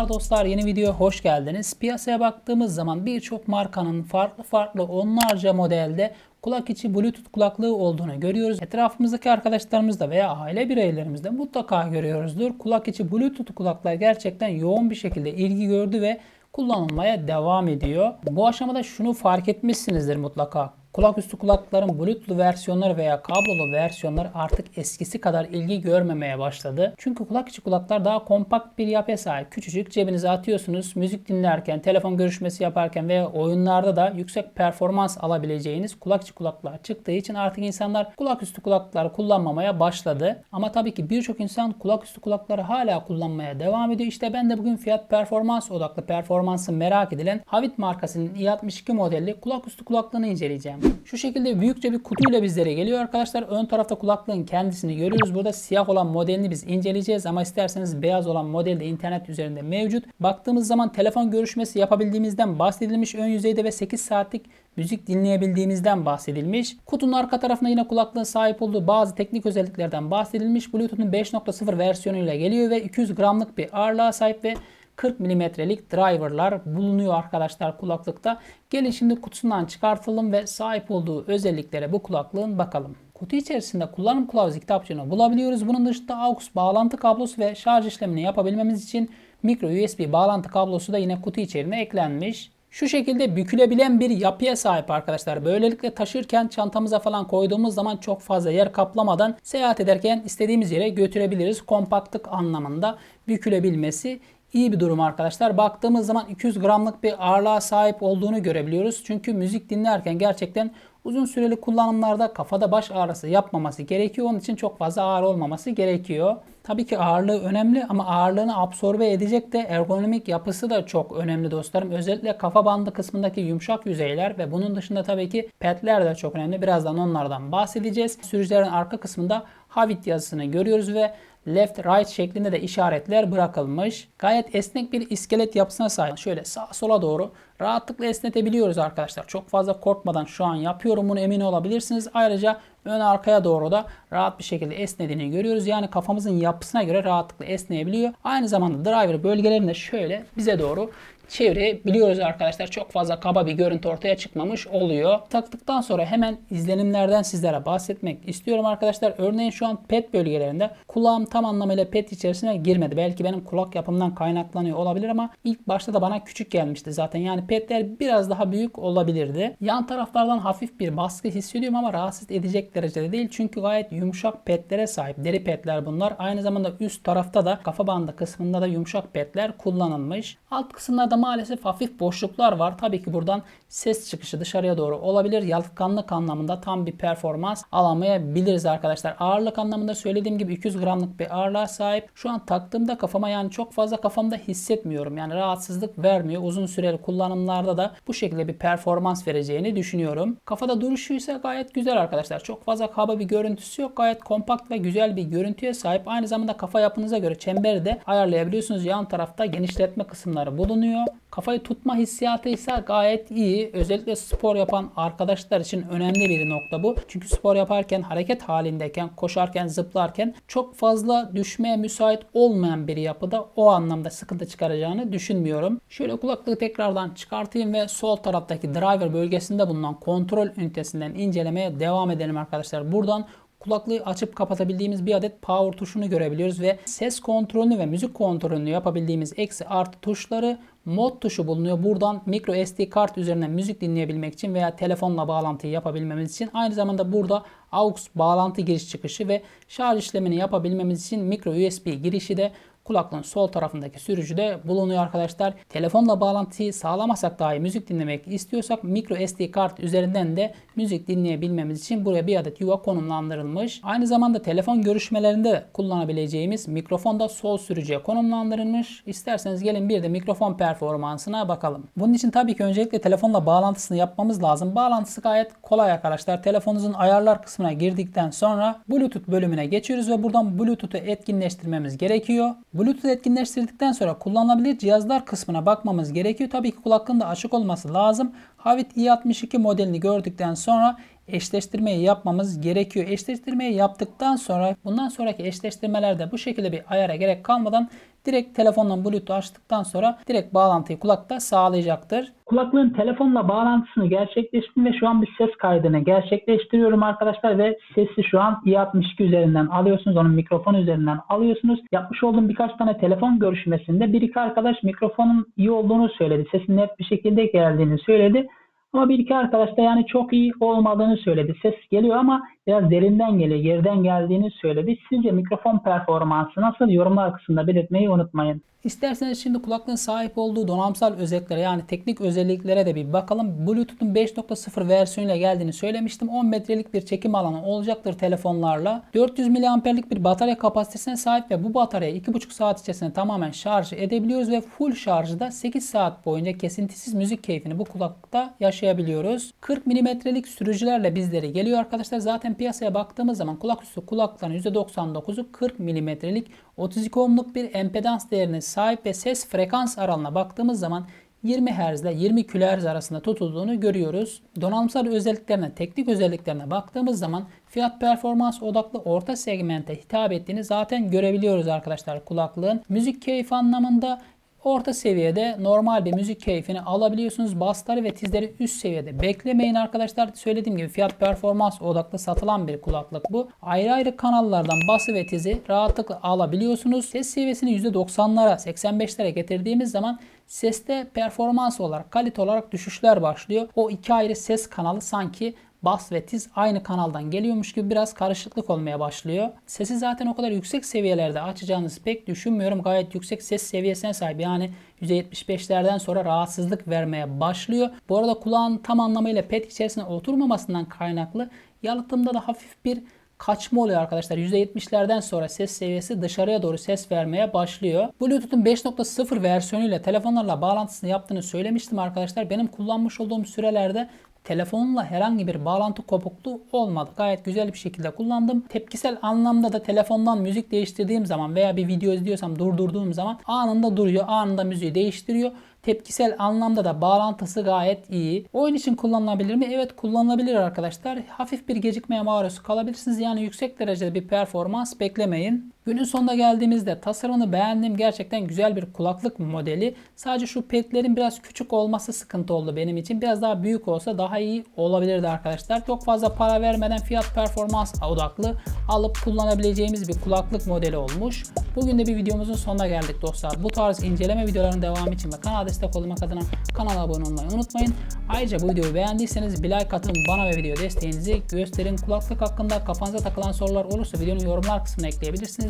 Selamlar dostlar yeni videoya hoş geldiniz. Piyasaya baktığımız zaman birçok markanın farklı farklı onlarca modelde kulak içi bluetooth kulaklığı olduğunu görüyoruz. Etrafımızdaki arkadaşlarımızda veya aile bireylerimizde mutlaka görüyoruzdur. Kulak içi bluetooth kulaklar gerçekten yoğun bir şekilde ilgi gördü ve kullanılmaya devam ediyor. Bu aşamada şunu fark etmişsinizdir mutlaka. Kulaküstü kulaklıkların Bluetooth versiyonları veya kablolu versiyonları artık eskisi kadar ilgi görmemeye başladı. Çünkü kulak içi kulaklar daha kompakt bir yapıya sahip. Küçücük cebinize atıyorsunuz. Müzik dinlerken, telefon görüşmesi yaparken veya oyunlarda da yüksek performans alabileceğiniz kulak içi kulaklar çıktığı için artık insanlar kulaküstü kulaklıkları kullanmamaya başladı. Ama tabii ki birçok insan kulaküstü kulakları hala kullanmaya devam ediyor. İşte ben de bugün fiyat performans odaklı performansı merak edilen Havit markasının i62 modelli kulaküstü kulaklığını inceleyeceğim. Şu şekilde büyükçe bir kutuyla bizlere geliyor arkadaşlar. Ön tarafta kulaklığın kendisini görüyoruz. Burada siyah olan modelini biz inceleyeceğiz ama isterseniz beyaz olan model de internet üzerinde mevcut. Baktığımız zaman telefon görüşmesi yapabildiğimizden bahsedilmiş ön yüzeyde ve 8 saatlik müzik dinleyebildiğimizden bahsedilmiş. Kutunun arka tarafında yine kulaklığın sahip olduğu bazı teknik özelliklerden bahsedilmiş. Bluetooth'un 5.0 versiyonuyla geliyor ve 200 gramlık bir ağırlığa sahip ve 40 milimetrelik driverlar bulunuyor arkadaşlar kulaklıkta. Gelin şimdi kutusundan çıkartalım ve sahip olduğu özelliklere bu kulaklığın bakalım. Kutu içerisinde kullanım kılavuzu kitapçığını bulabiliyoruz. Bunun dışında AUX bağlantı kablosu ve şarj işlemini yapabilmemiz için micro USB bağlantı kablosu da yine kutu içerisine eklenmiş. Şu şekilde bükülebilen bir yapıya sahip arkadaşlar. Böylelikle taşırken çantamıza falan koyduğumuz zaman çok fazla yer kaplamadan seyahat ederken istediğimiz yere götürebiliriz. Kompaktlık anlamında bükülebilmesi iyi bir durum arkadaşlar. Baktığımız zaman 200 gramlık bir ağırlığa sahip olduğunu görebiliyoruz. Çünkü müzik dinlerken gerçekten uzun süreli kullanımlarda kafada baş ağrısı yapmaması gerekiyor. Onun için çok fazla ağır olmaması gerekiyor. Tabii ki ağırlığı önemli ama ağırlığını absorbe edecek de ergonomik yapısı da çok önemli dostlarım. Özellikle kafa bandı kısmındaki yumuşak yüzeyler ve bunun dışında tabii ki petler de çok önemli. Birazdan onlardan bahsedeceğiz. Sürücülerin arka kısmında Havit yazısını görüyoruz ve left right şeklinde de işaretler bırakılmış. Gayet esnek bir iskelet yapısına sahip. Şöyle sağa sola doğru rahatlıkla esnetebiliyoruz arkadaşlar. Çok fazla korkmadan şu an yapıyorum bunu emin olabilirsiniz. Ayrıca ön arkaya doğru da rahat bir şekilde esnediğini görüyoruz. Yani kafamızın yapısına göre rahatlıkla esneyebiliyor. Aynı zamanda driver bölgelerinde şöyle bize doğru çevirebiliyoruz arkadaşlar. Çok fazla kaba bir görüntü ortaya çıkmamış oluyor. Taktıktan sonra hemen izlenimlerden sizlere bahsetmek istiyorum arkadaşlar. Örneğin şu an pet bölgelerinde kulağım tam anlamıyla pet içerisine girmedi. Belki benim kulak yapımından kaynaklanıyor olabilir ama ilk başta da bana küçük gelmişti zaten. Yani petler biraz daha büyük olabilirdi. Yan taraflardan hafif bir baskı hissediyorum ama rahatsız edecek derecede değil. Çünkü gayet yumuşak petlere sahip. Deri petler bunlar. Aynı zamanda üst tarafta da kafa bandı kısmında da yumuşak petler kullanılmış. Alt kısımlarda maalesef hafif boşluklar var. Tabii ki buradan ses çıkışı dışarıya doğru olabilir. Yalıtkanlık anlamında tam bir performans alamayabiliriz arkadaşlar. Ağırlık anlamında söylediğim gibi 200 gramlık bir ağırlığa sahip. Şu an taktığımda kafama yani çok fazla kafamda hissetmiyorum. Yani rahatsızlık vermiyor. Uzun süreli kullanımlarda da bu şekilde bir performans vereceğini düşünüyorum. Kafada duruşu ise gayet güzel arkadaşlar. Çok fazla kaba bir görüntüsü yok. Gayet kompakt ve güzel bir görüntüye sahip. Aynı zamanda kafa yapınıza göre çemberi de ayarlayabiliyorsunuz. Yan tarafta genişletme kısımları bulunuyor. Kafayı tutma hissiyatı ise gayet iyi. Özellikle spor yapan arkadaşlar için önemli bir nokta bu. Çünkü spor yaparken, hareket halindeyken, koşarken, zıplarken çok fazla düşmeye müsait olmayan bir yapıda o anlamda sıkıntı çıkaracağını düşünmüyorum. Şöyle kulaklığı tekrardan çıkartayım ve sol taraftaki driver bölgesinde bulunan kontrol ünitesinden incelemeye devam edelim arkadaşlar. Buradan kulaklığı açıp kapatabildiğimiz bir adet power tuşunu görebiliyoruz ve ses kontrolünü ve müzik kontrolünü yapabildiğimiz eksi artı tuşları mod tuşu bulunuyor. Buradan micro SD kart üzerinden müzik dinleyebilmek için veya telefonla bağlantıyı yapabilmemiz için aynı zamanda burada AUX bağlantı giriş çıkışı ve şarj işlemini yapabilmemiz için micro USB girişi de kulaklığın sol tarafındaki sürücüde bulunuyor arkadaşlar. Telefonla bağlantıyı sağlamasak dahi müzik dinlemek istiyorsak micro SD kart üzerinden de müzik dinleyebilmemiz için buraya bir adet yuva konumlandırılmış. Aynı zamanda telefon görüşmelerinde kullanabileceğimiz mikrofon da sol sürücüye konumlandırılmış. İsterseniz gelin bir de mikrofon performansına bakalım. Bunun için tabii ki öncelikle telefonla bağlantısını yapmamız lazım. Bağlantısı gayet kolay arkadaşlar. Telefonunuzun ayarlar kısmına girdikten sonra Bluetooth bölümüne geçiyoruz ve buradan Bluetooth'u etkinleştirmemiz gerekiyor. Bluetooth etkinleştirdikten sonra kullanılabilir cihazlar kısmına bakmamız gerekiyor. Tabii ki kulaklığın da açık olması lazım. Havit i62 modelini gördükten sonra eşleştirmeyi yapmamız gerekiyor. Eşleştirmeyi yaptıktan sonra bundan sonraki eşleştirmelerde bu şekilde bir ayara gerek kalmadan direkt telefondan Bluetooth açtıktan sonra direkt bağlantıyı kulakta sağlayacaktır. Kulaklığın telefonla bağlantısını gerçekleştirdim ve şu an bir ses kaydını gerçekleştiriyorum arkadaşlar ve sesi şu an i62 üzerinden alıyorsunuz. Onun mikrofon üzerinden alıyorsunuz. Yapmış olduğum birkaç tane telefon görüşmesinde bir iki arkadaş mikrofonun iyi olduğunu söyledi. Sesin net bir şekilde geldiğini söyledi. Ama bir iki arkadaş da yani çok iyi olmadığını söyledi. Ses geliyor ama biraz derinden geliyor, yerden geldiğini söyledi. Sizce mikrofon performansı nasıl? Yorumlar kısmında belirtmeyi unutmayın. İsterseniz şimdi kulaklığın sahip olduğu donanımsal özelliklere yani teknik özelliklere de bir bakalım. Bluetooth'un 5.0 versiyonuyla geldiğini söylemiştim. 10 metrelik bir çekim alanı olacaktır telefonlarla. 400 mAh'lik bir batarya kapasitesine sahip ve bu bataryayı 2,5 saat içerisinde tamamen şarj edebiliyoruz ve full şarjda 8 saat boyunca kesintisiz müzik keyfini bu kulaklıkta yaşayabiliyoruz. 40 milimetrelik sürücülerle bizlere geliyor arkadaşlar. Zaten piyasaya baktığımız zaman kulaküstü kulakların %99'u 40 milimetrelik 32 ohmluk bir empedans değerine sahip ve ses frekans aralığına baktığımız zaman 20 Hz ile 20 kHz arasında tutulduğunu görüyoruz. Donanımsal özelliklerine, teknik özelliklerine baktığımız zaman fiyat performans odaklı orta segmente hitap ettiğini zaten görebiliyoruz arkadaşlar kulaklığın. Müzik keyfi anlamında Orta seviyede normal bir müzik keyfini alabiliyorsunuz. Basları ve tizleri üst seviyede beklemeyin arkadaşlar. Söylediğim gibi fiyat performans odaklı satılan bir kulaklık bu. Ayrı ayrı kanallardan bası ve tizi rahatlıkla alabiliyorsunuz. Ses seviyesini %90'lara 85'lere getirdiğimiz zaman seste performans olarak kalite olarak düşüşler başlıyor. O iki ayrı ses kanalı sanki bas ve tiz aynı kanaldan geliyormuş gibi biraz karışıklık olmaya başlıyor. Sesi zaten o kadar yüksek seviyelerde açacağınızı pek düşünmüyorum. Gayet yüksek ses seviyesine sahip. Yani %75'lerden sonra rahatsızlık vermeye başlıyor. Bu arada kulağın tam anlamıyla pet içerisine oturmamasından kaynaklı yalıtımda da hafif bir kaçma oluyor arkadaşlar. %70'lerden sonra ses seviyesi dışarıya doğru ses vermeye başlıyor. Bluetooth'un 5.0 versiyonuyla telefonlarla bağlantısını yaptığını söylemiştim arkadaşlar. Benim kullanmış olduğum sürelerde telefonla herhangi bir bağlantı kopukluğu olmadı. Gayet güzel bir şekilde kullandım. Tepkisel anlamda da telefondan müzik değiştirdiğim zaman veya bir video izliyorsam durdurduğum zaman anında duruyor. Anında müziği değiştiriyor. Tepkisel anlamda da bağlantısı gayet iyi. Oyun için kullanılabilir mi? Evet kullanılabilir arkadaşlar. Hafif bir gecikmeye maruz kalabilirsiniz. Yani yüksek derecede bir performans beklemeyin. Günün sonuna geldiğimizde tasarımını beğendim. Gerçekten güzel bir kulaklık modeli. Sadece şu petlerin biraz küçük olması sıkıntı oldu benim için. Biraz daha büyük olsa daha iyi olabilirdi arkadaşlar. Çok fazla para vermeden fiyat performans odaklı alıp kullanabileceğimiz bir kulaklık modeli olmuş. Bugün de bir videomuzun sonuna geldik dostlar. Bu tarz inceleme videolarının devamı için ve kanala destek olmak adına kanala abone olmayı unutmayın. Ayrıca bu videoyu beğendiyseniz bir like atın bana ve video desteğinizi gösterin. Kulaklık hakkında kafanıza takılan sorular olursa videonun yorumlar kısmına ekleyebilirsiniz.